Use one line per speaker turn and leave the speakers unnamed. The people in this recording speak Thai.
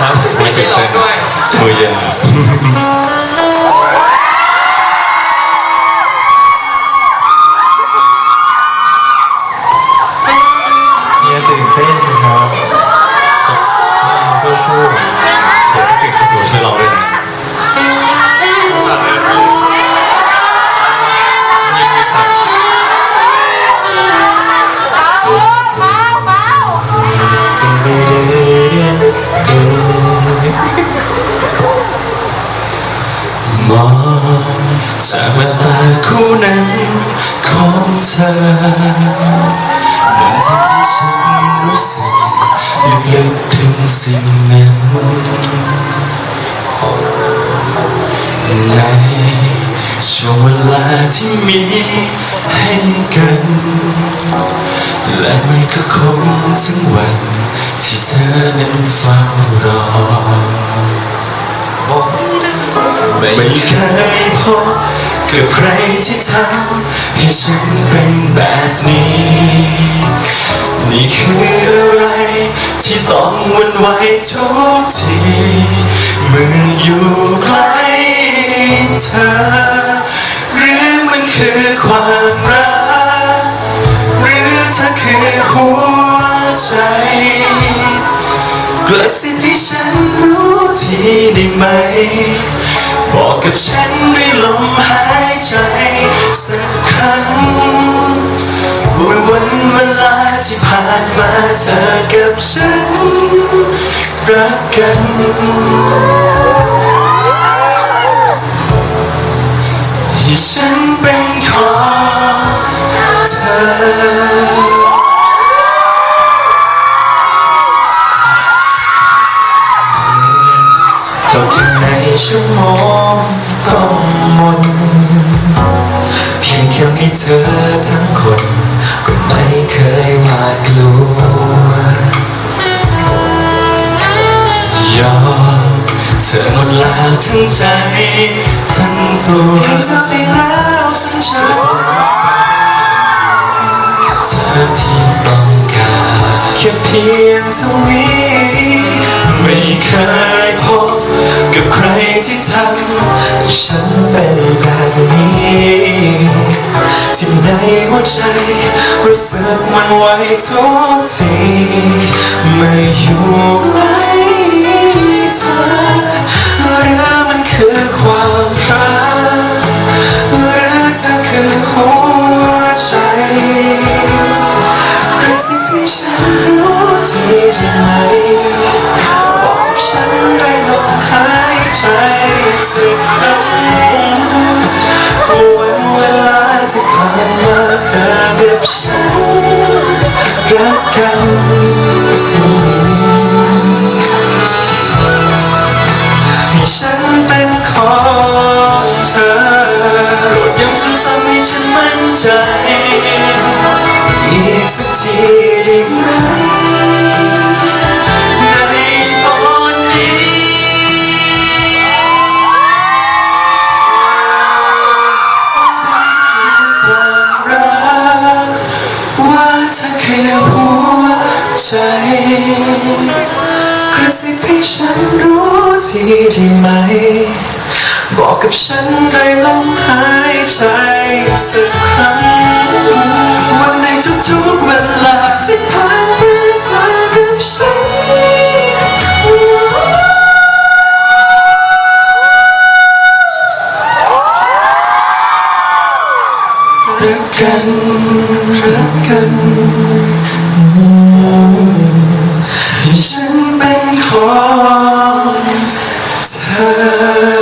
ครับ
ไม่ใช่ร้องด้วย
มือเย็น จากแววตาคู่นั้นของเธอมันทำให้ฉันรู้สึกลึกๆถึงสิ่งนั้นในช่วงเวลาที่มีให้กัน และมันก็คงถึงวันที่เธอนั้นเฝ้ารอ ไม่เคยพบกับใครที่ทำให้ฉันเป็นแบบนี้ นี่คืออะไรที่ต้องวันไหวทุกทีเมื่ออยู่ใกล้เธอ หรือมันคือความรัก หรือเธอคือหัวใจกระซิบให้ฉันรู้ทีได้ไหม บอกกับฉันด้วยลมหายใจสักครั้งว่าวันเวลาที่ผ่านมาเธอกับฉัน รักกันให้ฉันเป็น
ชั่วโมงก้มมนเพียงแค่มีเธอทั้งคนก็ไม่เคยหวาดกลัว
ยอมเธอหมดแล้วทั้งใจทั้งตัว
ให้เธอไปแล้วทั้งใจ
เธอที่ต้องการ
แค่เพียงเท่านี้
ที่ที่ท
ฉันเป็นแบบนี้ที่ในหัวใจรู้สึกมันไหวทุกทีเมื่ออยู่ใกล้ สักครั้งวันเวลาที่ผ่านมาเธอแบบฉันรักกันให้ฉันเป็นของเธอโปรดย้ำซ้ำๆให้ฉันมั่นใจอีกสักทีได้ไหม
ธอคือหัวใจ
กระซิบให้ฉันรู้ทีได้ไหม บอกกับฉันด้วยลมหายใจสักครั้ง กันรักกันฉันเป็นของเธอ